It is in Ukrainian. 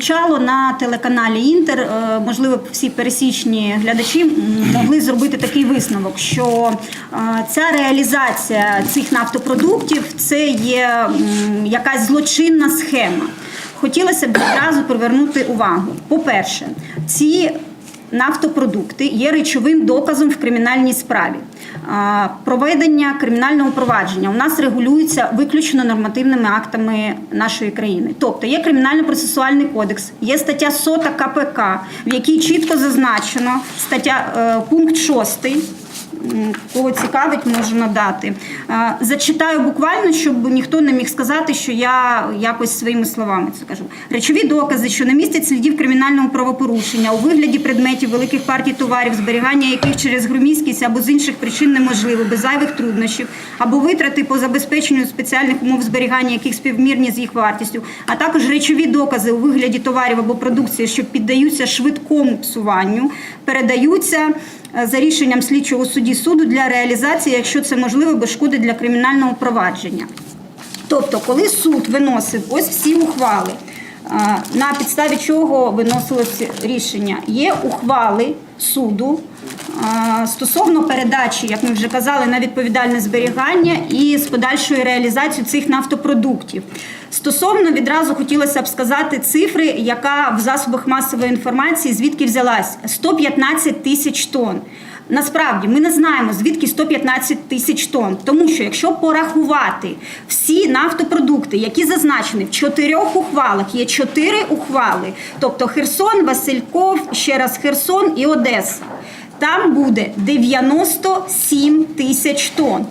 Звучало на телеканалі Інтер. е, Можливо, всі пересічні глядачі могли зробити такий висновок, що е, ця реалізація цих нафтопродуктів це є якась злочинна схема. Хотілося б відразу привернути увагу. По-перше, ці нафтопродукти є речовим доказом в кримінальній справі. Проведення кримінального провадження у нас регулюється виключно нормативними актами нашої країни. Тобто є кримінально-процесуальний кодекс, є стаття 100 КПК, в якій чітко зазначено стаття е, пункт 6 М, Кого цікавить, можу надати. Е, Зачитаю буквально, щоб ніхто не міг сказати, що я якось своїми словами це кажу. Речові докази, що не містять слідів кримінального правопорушення у вигляді предметів великих партій товарів, зберігання яких через громіськість або з інших причин неможливо, без зайвих труднощів, або витрати по забезпеченню спеціальних умов зберігання, яких співмірні з їх вартістю, а також речові докази у вигляді товарів або продукції, що піддаються швидкому псуванню, передаються за рішенням слідчого судді суду для реалізації, якщо це можливо, без шкоди для кримінального провадження. Тобто, коли суд виносив ось всі ухвали, е, на підставі чого виносилось рішення, є ухвали суду стосовно передачі, як ми вже казали, на відповідальне зберігання і з подальшою реалізацією цих нафтопродуктів. Стосовно відразу хотілося б сказати цифри, яка в засобах масової інформації звідки взялась 115 тисяч тонн. Насправді ми не знаємо звідки 115 тисяч тонн, тому що якщо порахувати всі нафтопродукти, які зазначені в чотирьох ухвалах, є чотири ухвали, тобто Херсон, Васильков, ще раз Херсон і Одеса. Там буде 97 тисяч тонн.